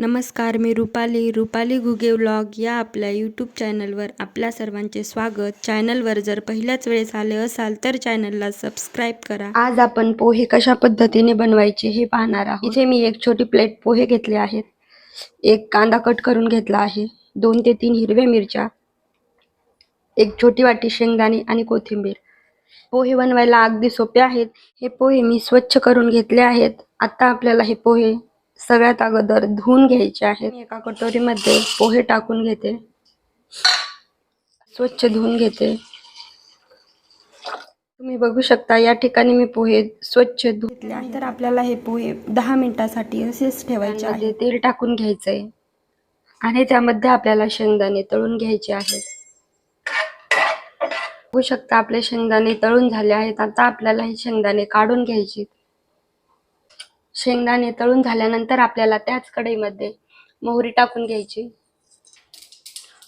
नमस्कार मी रुपाली रुपाली घुगे व्लॉग या आपल्या यूट्यूब चॅनलवर आपल्या सर्वांचे स्वागत. चॅनलवर जर पहिल्याच वेळेस आले असाल तर चॅनलला सबस्क्राईब करा. आज आपण पोहे कशा पद्धतीने बनवायचे हे पाहणार आहोत. इथे मी एक छोटी प्लेट पोहे घेतले आहेत. एक कांदा कट करून घेतला आहे. दोन ते तीन हिरव्या मिरच्या एक छोटी वाटी शेंगदाणे आणि कोथिंबीर. पोहे बनवायला अगदी सोपे आहेत. हे पोहे मी स्वच्छ करून घेतले आहेत. आता आपल्याला हे पोहे सगळ्यात अगोदर धुवून घ्यायचे आहेत. मी एका कटोरीमध्ये पोहे टाकून घेते. स्वच्छ धुवून घेते. तुम्ही बघू शकता या ठिकाणी मी पोहे स्वच्छ धुतले नंतर आपल्याला हे पोहे दहा मिनिटासाठी असेच ठेवायचे आहे तेल टाकून घ्यायचंय. आणि त्यामध्ये आपल्याला शेंगदाणे तळून घ्यायचे आहेत. बघू शकता आपले शेंगदाणे तळून झाले आहेत. आता आपल्याला हे शेंगदाणे काढून घ्यायचे शेंगदाणे तळून झाल्यानंतर आपल्याला त्याच कढईमध्ये मोहरी टाकून घ्यायची.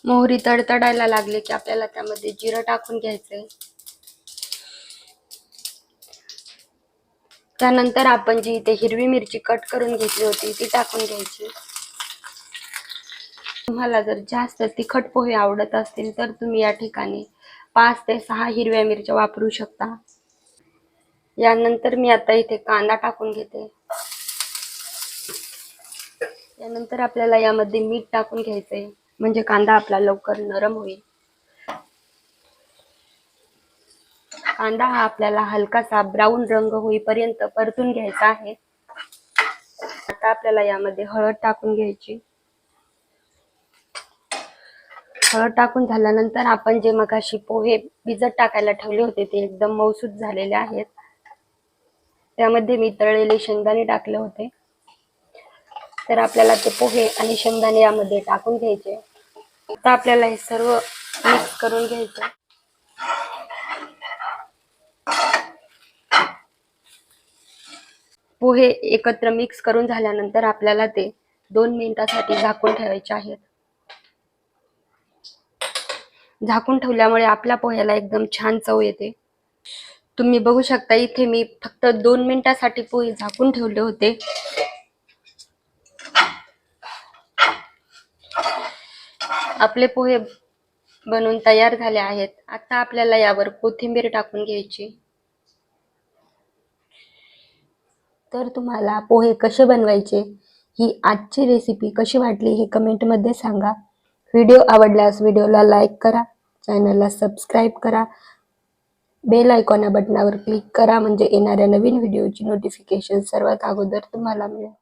मोहरी तडतडायला लागले की आपल्याला त्यामध्ये जिरं टाकून घ्यायचंय. त्यानंतर आपण जी इथे हिरवी मिरची कट करून घेतली होती ती टाकून घ्यायची. तुम्हाला जर जास्त तिखट पोहे आवडत असतील तर तुम्ही या ठिकाणी पाच ते सहा हिरव्या मिरच्या वापरू शकता. यानंतर मी आता इथे कांदा टाकून घेते. त्यानंतर आपल्याला यामध्ये मीठ टाकून घ्यायचंय. म्हणजे कांदा आपला लवकर नरम होईल. कांदा हा आपल्याला हलकासा ब्राऊन रंग होईपर्यंत परतून घ्यायचा आहे. आता आपल्याला यामध्ये हळद टाकून घ्यायची. हळद टाकून झाल्यानंतर आपण जे मगाशी पोहे भिजत टाकायला ठेवले होते ते एकदम मौसूद झालेले आहेत. त्यामध्ये मी तळलेले शेंगदाणे टाकले होते. तर आपल्याला ते पोहे आणि शेंगदाणे यामध्ये टाकून घ्यायचे. आता आपल्याला हे सर्व मिक्स करून घ्यायचं. पोहे एकत्र मिक्स करून झाल्यानंतर आपल्याला ते दोन मिनिटासाठी झाकून ठेवायचे आहेत. झाकून ठेवल्यामुळे आपल्या पोह्याला एकदम छान चव येते. तुम्ही बघू शकता इथे मी फक्त दोन मिनिटासाठी पोहे झाकून ठेवले होते. आपले पोहे बनवून तयार झाले आहेत. आता आपल्याला यावर कोथिंबीर टाकून घ्यायची. तर तुम्हाला पोहे कसे बनवायचे ही आजची रेसिपी कशी वाटली हे कमेंटमध्ये सांगा. व्हिडिओ आवडल्यास व्हिडिओला लाईक करा चॅनलला सबस्क्राईब करा. बेल आयकॉन या बटनावर क्लिक करा म्हणजे येणाऱ्या नवीन व्हिडिओची नोटिफिकेशन सर्वात अगोदर तुम्हाला मिळेल.